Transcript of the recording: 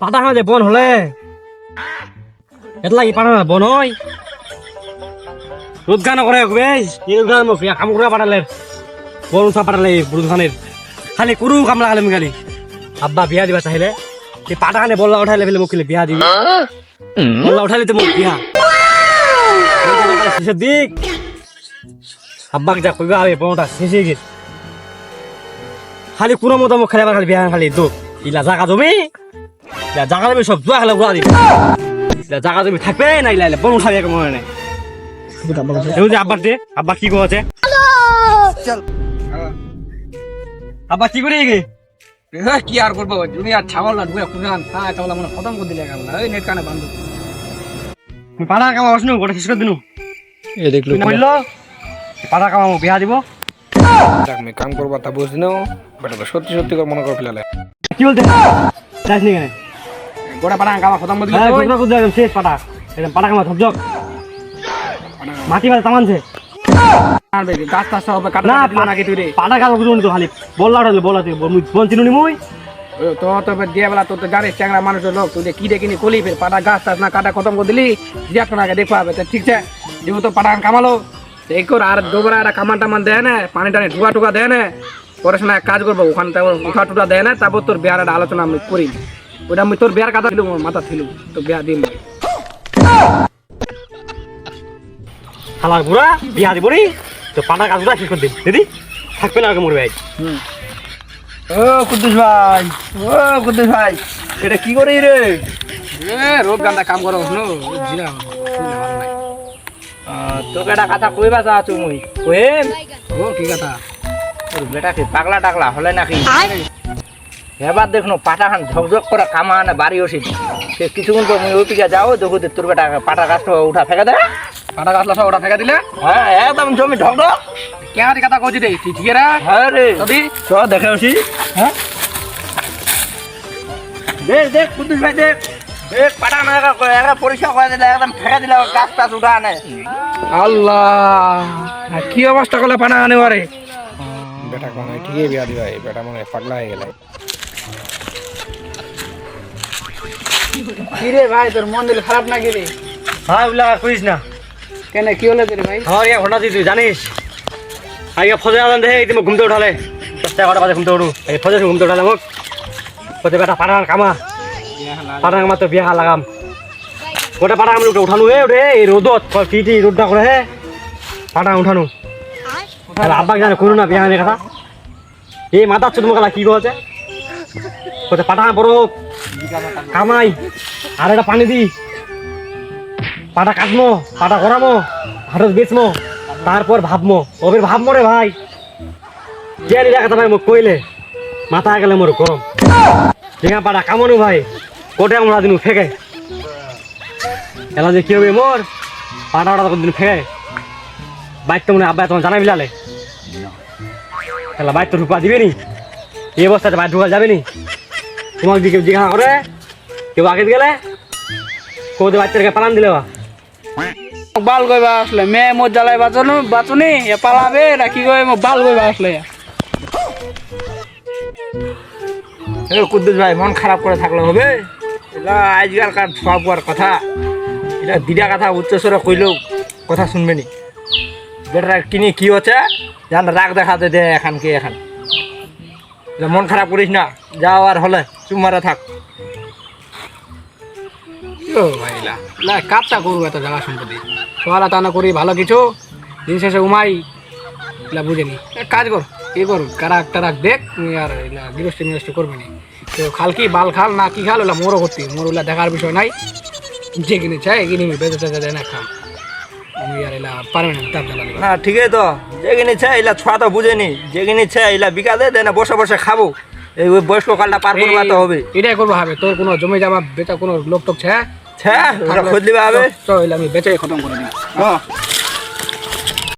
পাতা খাওয়া যে বন হলে। এত লাগি পাতা বন হয়? রোদ গান করে বে এই রোদ গান মোক কাম করে পাঠালে বন উঠা পাঠালে রোদ খানের খালি কুরু কাম লাগালে মোক খালি। আব্বা বিয়া দিবা চাহিলে। এই পাতা খানে বল্লা উঠাইলে ফেলে মোক খালি বিয়া দিবি। বল্লা উঠাইলে তো মোক বিয়া। শেষের দিক আব্বাকে যা কইবা আবে বনটা শেষে গেছে খালি কোনো মতো মোক খালি খালি বিয়া খালি দো ইলা জাগা ইলা জাগা জমি সব জোয়া খালে উড়া দিবে জাগা জমি থাকবে না ইলা ইলা বন উঠাবি এক মনে নেই। এমনি আব্বার দে আব্বা কি করেছে আব্বা কি করে গে কি আর করব দুনিয়ার ছাগল না ঢুকে খুঁজান হ্যাঁ ছাগল আমরা খতম করে দিলে কেমন ওই নেট কানে বান্ধব তুমি পাড়া কামা আসনু গোটা শেষ করে দিনু। এ দেখল বলল পাড়া কামা মোক বিয়া দিব। আমি কাম করব তা বুঝ বেটা সত্যি সত্যি করে মনে করে ফেলালে কি বলতে যাস নি কেন? গোটা পাড়া কামা খতম করে দিলে হ্যাঁ কুদরা একদম শেষ পাটা একদম পাটা কামা ধপজক মাটি মাঝে তামানছে আর বেশি গাছ টাছ সব কাটা না, না নাকি তুই রে পাটা কামা কুদুনি তো খালি বললা উঠালে বললা তুই বল চিনুনি মুই তো তো এবার দিয়ে বেলা তোর তো জানিস চ্যাংরা মানুষের লোক তুই কি দেখিনি কলি ফের পাটা গাছ টাছ না কাটা খতম করে দিলি হবে তা ঠিক আছে যেহেতু পাটা কামালো এই কর আর একটা কামান টামান দেয় না পানি টানি ঢুকা টুকা দেয় না পড়াশোনা কাজ করব ওখানে তারপর উঠা টুটা দেয় না তারপর তোর বিয়ার একটা আলোচনা আমি করি ওটা আমি তোর বিয়ার কথা ছিল মাথা ছিল তো বিয়া দিন খালার বুড়া বিয়া দিব নি? তো পাটা কাজগুলা শেষ করে দিন দিদি থাকবে না আগে মরবে ও কুদ্দুস ভাই ও কুদ্দুস ভাই। এটা কি করি রে? এ রোদ গান্দা কাম করো শুনো? তোকে একটা কথা কইবা চাচ্ছু মুই কইম? ও কি কথা? তোর বেটা কি পাগলা টাগলা হলে নাকি? এবার দেখনো পাটাখান ঝকঝক করে কামা আনে বাড়ি ওসি সে কিছুক্ষণ তো মুই ওই পিকা যাও দেখো যে তোর বেটা পাটা গাছটা উঠা ফেঁকে দেয়। পাটা গাছটা সব উঠা ফেঁকে দিলে? হ্যাঁ একদম জমি ঢকঢক কেমন কথা কইছি রে? ঠিক রে হ্যাঁ রে। যদি চ দেখে আসি। হ্যাঁ? দেখ দেখ কুদ্দুস ভাই দেখ। দেখ পাটা না একটা পরীক্ষা করে দিলে একদম ফেঁকে দিলে গাছ টাছ উঠা আনে। আল্লাহ কি অবস্থা করলে পানা আনে বারে বেটা ঠিকই বিয়া দিবা বেটা মনে হয় পাগলা হয়ে গেল কিরে ভাই তোর মন দিল খারাপ না কিরে? হ্যাঁ ওগুলা আর করিস না। কেন কি হলো তোর ভাই? আমার ইয়া ঘটনা তুই জানিস? আগে ফজর আদান দেখে তুমি ঘুমতে উঠালে। দশটা এগারোটা বাজে ঘুমতে উঠু। এই ফজর ঘুমতে উঠালে মোক। কোথায় বেটা পাঠান কামা। পাঠান কামা তো বিয়া লাগাম। গোটা পাঠা কামা উঠে উঠানো। হে উঠে এই রোদত টি টি রোদটা করে হে? পাঠা উঠানো। আব্বাক জানে করু না বিয়া কথা। এই মাথা চুদ মোকালা কি কছে কোথায় পাঠা বড় কামাই। আর একটা পানি দি। পাটা কাটমো, পাটা করামো হাটত বেচমো, তারপর ভাবমো। ওবের ভাবমো রে ভাই। জ্ঞানী দেখা ভাই মোক কইলে? মাথা গেলে মোর গরম। ডিঙা পাটা কামনু ভাই। কোটে আমরা দিন ফেকে এলা যে কি হবে মোর? পাটা ওটা দিন ফেকে বাইক তো মনে আব্বা তোমার জানাই বিলালে এলা বাইক তো ঢুকা দিবে নি? এই অবস্থাতে বাইক ঢুকা যাবে নি? তোমাকে দিকে জিজ্ঞাসা করে কেউ আগে গেলে কোথায় বাচ্চাকে পালান দিলে বা। বাল গইবা আসলে মেয়ে মোর জ্বালাই বাঁচানো বাঁচুনি? এ পালাবে? না কি কই মোক বাল গইবা আসলে। কুদ্দুস ভাই মন খারাপ করে থাকলে হবে। এটা আজকালকার সব আর কথা। এটা দিদা কথা উচ্চস্বরে কইলেও কথা শুনবে নি। যেটা কিনি কি হচ্ছে? জান রাগ দেখাতে দে এখান কি এখান। মন খারাপ করিস না, যাও আর হলে চুমারে থাক। ও কাজটা করব এত জায়গা সম্পত্তি। সকালে টানা করি, ভালো কিছু। দিন শেষে উমাই এগুলা বুঝেনি কাজ কর, কি কর? কারাক টারাক দেখ তুই আর গৃহস্থী মিরস্থী করবি না। তো খাল কি, বাল খাল, না কি খাল ওলা মোরও করতি মোর ওলা দেখার বিষয় নাই। যে কিনে চাই কিনে বেঁচে টেচে দেয় না খা না না ঠিকই তো। যেখানে ইচ্ছা এলা ছোয়া তো বুঝেনি। যেখানে ইচ্ছা এলা বিকা দে না বসে বসে খাব। এই ওই বয়স্ক কালটা পার করবা তো হবে। এটাই করব হবে। তোর কোনো জমি জামা বেচা কোনো লোক টোক ছে? ছে খোঁজ লিবা হবে। চল আমি বেচে খতম করে দিই। হ্যাঁ